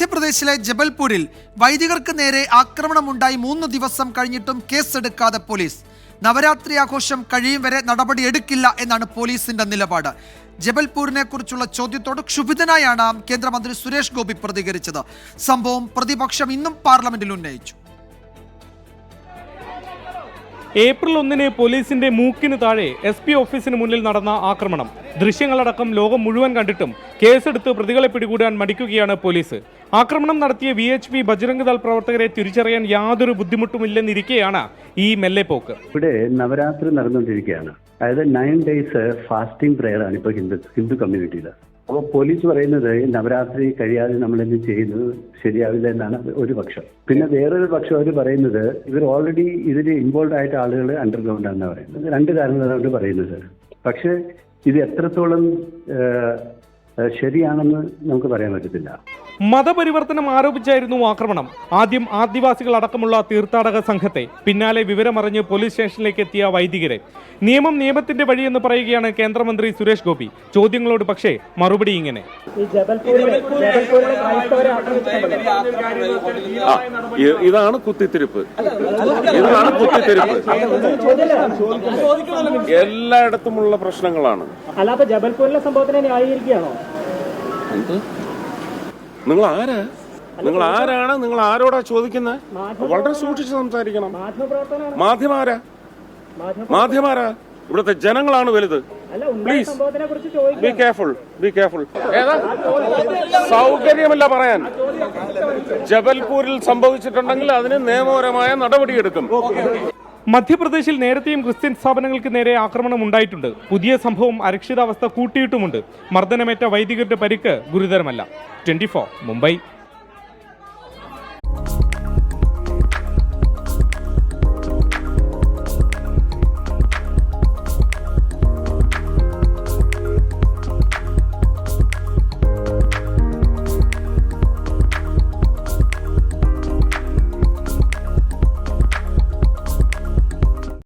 മധ്യപ്രദേശിലെ ജബൽപൂരിൽ വൈദികർക്ക് നേരെ ആക്രമണമുണ്ടായി മൂന്ന് ദിവസം കഴിഞ്ഞിട്ടും കേസെടുക്കാതെ പോലീസ്. നവരാത്രി ആഘോഷം കഴിയും വരെ നടപടി എടുക്കില്ല എന്നാണ് പോലീസിന്റെ നിലപാട്. ജബൽപൂരിനെ കുറിച്ചുള്ള ചോദ്യത്തോട് ക്ഷുഭിതനായാണ് കേന്ദ്രമന്ത്രി സുരേഷ് ഗോപി പ്രതികരിച്ചത്. സംഭവം പ്രതിപക്ഷം ഇന്നും പാർലമെന്റിൽ ഉന്നയിച്ചു. ഏപ്രിൽ ഒന്നിന് പോലീസിന്റെ മൂക്കിന് താഴെ എസ് പി ഓഫീസിന് മുന്നിൽ നടന്ന ആക്രമണം. ദൃശ്യങ്ങളടക്കം ലോകം മുഴുവൻ കണ്ടിട്ടും കേസെടുത്ത് പ്രതികളെ പിടികൂടാൻ മടിക്കുകയാണ് പോലീസ്. ആക്രമണം നടത്തിയ V H P Bajrang Dal പ്രവർത്തകരെ തിരിച്ചറിയാൻ യാതൊരു ബുദ്ധിമുട്ടുമില്ലെന്നിരിക്കെയാണ് ഈ മെല്ലെപ്പോക്ക്. ഇവിടെ നവരാത്രി നടന്നുകൊണ്ടിരിക്കുകയാണ്. അതായത് നയൻ ഡേയ്സ് ഫാസ്റ്റിംഗ് പ്രെയർ ആണ് ഇപ്പോൾ ഹിന്ദു ഹിന്ദു കമ്മ്യൂണിറ്റിയിൽ അപ്പോൾ പോലീസ് പറയുന്നത് നവരാത്രി കഴിയാതെ നമ്മൾ എന്ത് ചെയ്യുന്നത് ശരിയാവില്ല എന്നാണ് ഒരു പക്ഷം. പിന്നെ വേറൊരു പക്ഷം അവർ പറയുന്നത് ഇവർ ഓൾറെഡി ഇതിൽ ഇൻവോൾവ് ആയിട്ട് ആളുകൾ അണ്ടർഗ്രൗണ്ട് ആണെന്ന് പറയുന്നത്. രണ്ട് കാരണങ്ങളാണ് അവർ പറയുന്നത്. പക്ഷേ ഇത് എത്രത്തോളം ശരിയാണെന്ന് നമുക്ക് പറയാൻ പറ്റത്തില്ല. മതപരിവർത്തനം ആരോപിച്ചായിരുന്നു ആക്രമണം. ആദ്യം ആദിവാസികൾ അടക്കമുള്ള തീർത്ഥാടക സംഘത്തെ പിന്നാലെ വിവരമറിഞ്ഞ് പോലീസ് സ്റ്റേഷനിലേക്ക് എത്തിയ വൈദികരെ. നിയമം നിയമത്തിന്റെ വഴിയെന്ന് പറയുകയാണ് കേന്ദ്രമന്ത്രി സുരേഷ് ഗോപി. ചോദ്യങ്ങളോട് പക്ഷേ മറുപടി ഇങ്ങനെ. ഇതാണ് കുത്തിത്തിരിപ്പ്. ഇതാണ് കുത്തിത്തിരിപ്പ്. എല്ലായിടത്തുമുള്ള പ്രശ്നങ്ങളാണ്. അല്ലാതെ അപ്പൊ ജബൽപൂരിലെ സംഭവത്തിനെ ന്യായീകരിക്കുകയാണോ? നിങ്ങൾ ആരാ നിങ്ങൾ ആരാണ് നിങ്ങൾ ആരോടാ ചോദിക്കുന്നത് വളരെ സൂക്ഷിച്ച് സംസാരിക്കണം. മാധ്യമാരാ? മാധ്യമ മാധ്യമാരാ? ഇവിടുത്തെ ജനങ്ങളാണ് വലുത്. Please be careful be careful ഏതാ? സൗകര്യമല്ല പറയാൻ. ജബൽപൂരിൽ സംഭവിച്ചിട്ടുണ്ടെങ്കിൽ അതിന് നിയമപരമായ നടപടിയെടുക്കും. മധ്യപ്രദേശിൽ നേരത്തെയും ക്രിസ്ത്യൻ സ്ഥാപനങ്ങൾക്ക് നേരെ ആക്രമണം ഉണ്ടായിട്ടുണ്ട്. പുതിയ സംഭവം അരക്ഷിതാവസ്ഥ കൂട്ടിയിട്ടുമുണ്ട്. മർദ്ദനമേറ്റ വൈദികരുടെ പരിക്ക് ഗുരുതരമല്ല. ട്വന്റി മുംബൈ.